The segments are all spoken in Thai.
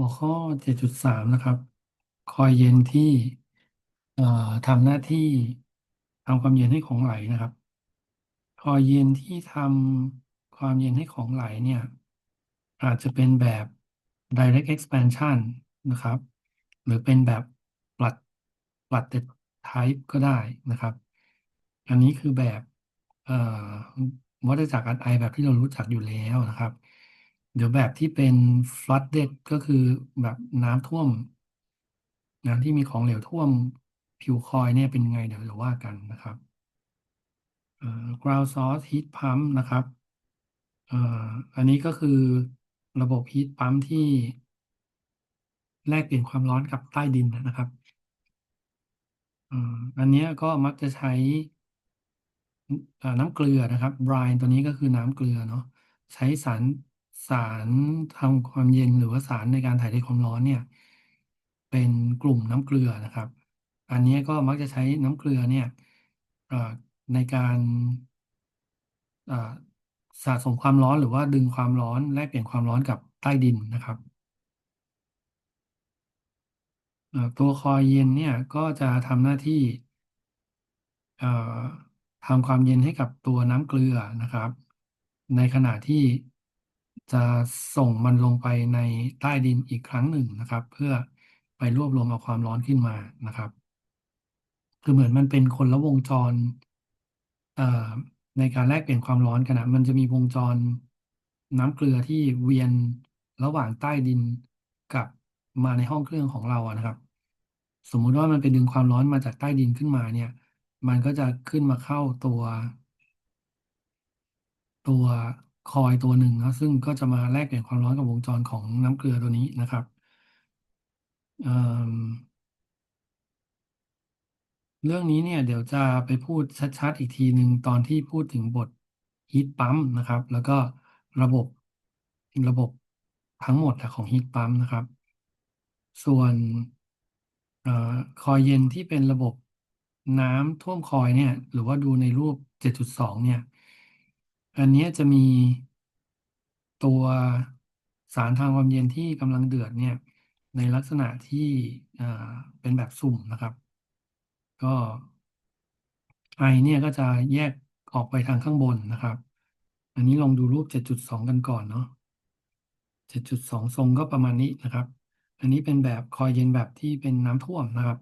หัวข้อ 7.3 นะครับ คอยเย็นที่ทำหน้าที่ทำความเย็นให้ของไหลนะครับ คอยเย็นที่ทำความเย็นให้ของไหลเนี่ย อาจจะเป็นแบบ direct expansion นะครับ หรือเป็นแบบ flood flooded type ก็ได้นะครับ อันนี้คือแบบวัฏจักรอัดไอแบบที่เรารู้จักอยู่แล้วนะครับ เดี๋ยวแบบที่เป็น flooded ก็คือแบบน้ำท่วม น้ำที่มีของเหลวท่วมผิวคอยเนี่ยเป็นยังไงเดี๋ยวเราว่ากันนะครับ ground source heat pump นะครับอันนี้ก็คือระบบ heat pump ที่แลกเปลี่ยนความร้อนกับใต้ดินนะครับอันนี้ก็มักจะใช้น้ำเกลือนะครับ brine ตัวนี้ก็คือน้ำเกลือเนาะใช้สาร สารทำความเย็นหรือว่าสารในการถ่ายเทความร้อนเนี่ย เป็นกลุ่มน้ำเกลือนะครับ อันนี้ก็มักจะใช้น้ำเกลือเนี่ยในการสะสมความร้อนหรือว่าดึงความร้อนแลกเปลี่ยนความร้อนกับใต้ดินนะครับตัวคอยเย็นเนี่ยก็จะทำหน้าที่ทำความเย็นให้กับตัวน้ำเกลือนะครับ ในขณะที่ จะส่งมันลงไปในใต้ดินอีกครั้งหนึ่งนะครับ เพื่อไปรวบรวมเอาความร้อนขึ้นมานะครับ คือเหมือนมันเป็นคนละวงจรในการแลกเปลี่ยนความร้อนกันนะมันจะมีวงจรน้ำเกลือที่เวียนระหว่างใต้ดินกับมาในห้องเครื่องของเราอะนะครับ สมมุติว่ามันไปดึงความร้อนมาจากใต้ดินขึ้นมาเนี่ย มันก็จะขึ้นมาเข้าตัว ตัว คอยตัวหนึ่งนะซึ่งก็จะมาแลกเปลี่ยนความร้อนกับวงจรของน้ำเกลือตัวนี้นะครับเเรื่องนี้เนี่ยเดี๋ยวจะไปพูดชัดๆอีกทีหนึ่งตอนที่พูดถึงบทฮีทปั๊มนะครับ แล้วก็ระบบระบบทั้งหมดของฮีทปั๊มนะครับ ส่วนออคอยเย็นที่เป็นระบบน้ำท่วมคอยเนี่ย หรือว่าดูในรูป 7.2 เนี่ย อันนี้จะมีตัวสารทางความเย็นที่กำลังเดือดเนี่ย ในลักษณะที่เป็นแบบสุ่มนะครับ ก็ไอเนี่ยก็จะแยกออกไปทางข้างบนนะครับ อันนี้ลองดูรูป 7.2 กันก่อนเนาะ 7.2 ทรงก็ประมาณนี้นะครับ อันนี้เป็นแบบคอยเย็นแบบที่เป็นน้ำท่วมนะครับ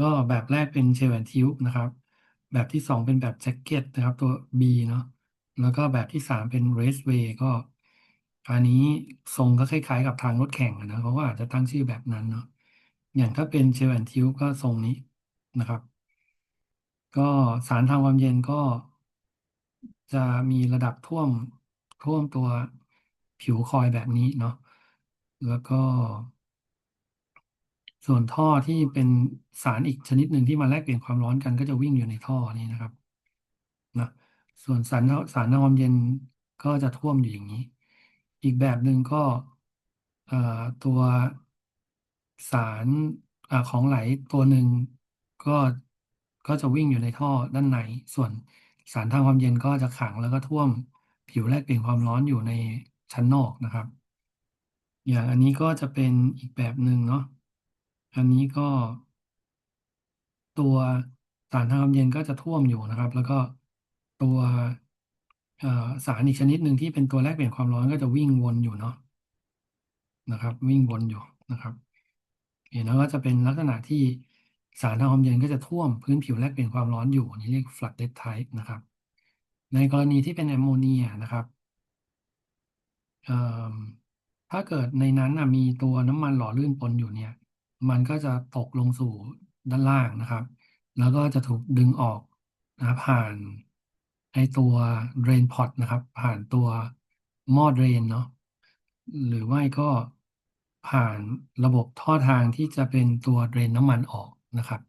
ก็แบบแรกเป็นเชลแอนทิวนะครับ แบบที่สองเป็นแบบแจ็คเก็ตนะครับ ตัว B เนาะ แล้วก็แบบที่สามเป็นเรสเวย์ก็ อันนี้ทรงก็คล้ายๆ กับทางรถแข่งนะเขาก็อาจจะตั้งชื่อแบบนั้นเนาะอย่างถ้าเป็นเชลแอนทิวก็ทรงนี้นะครับ ก็สารทางความเย็นก็จะมีระดับท่วมท่วมตัวผิวคอยแบบนี้เนาะแล้วก็ ส่วนท่อที่เป็นสารอีกชนิดหนึ่งที่มาแลกเปลี่ยนความร้อนกันก็จะวิ่งอยู่ในท่อนี้นะครับนะ ส่วนสารสารทางความเย็นก็จะท่วมอยู่อย่างนี้ อีกแบบหนึ่งก็ตัวสารอของไหลตัวหนึ่งก็ก็จะวิ่งอยู่ในท่อด้านใน ส่วนสารทางความเย็นก็จะขังแล้วก็ท่วมผิวแลกเปลี่ยนความร้อนอยู่ในชั้นนอกนะครับ อย่างอันนี้ก็จะเป็นอีกแบบหนึ่งเนาะ อันนี้ก็ ตัวสารทางความเย็นก็จะท่วมอยู่นะครับ แล้วก็ ตัวสารอีกชนิดหนึ่งที่เป็นตัวแลกเปลี่ยนความร้อนก็จะวิ่งวนอยู่เนาะนะครับ วิ่งวนอยู่นะครับเห็นแล้วก็จะเป็นลักษณะที่สารทางความเย็นก็จะท่วมพื้นผิวแลกเปลี่ยนความร้อนอยู่นนี้เรียก flooded type นะครับ ในกรณีที่เป็นแอมโมเนียนะครับถ้าเกิดในนั้นนะมีตัวน้ำมันหล่อลื่นปนอยู่เนี่ย มันก็จะตกลงสู่ด้านล่างนะครับ แล้วก็จะถูกดึงออกนะผ่าน ไอตัว drain pot นะครับ ผ่านตัวหม้อ drain เนาะหรือไม่ก็ผ่านระบบท่อทางที่จะเป็นตัว drain น้ำมันออกนะครับ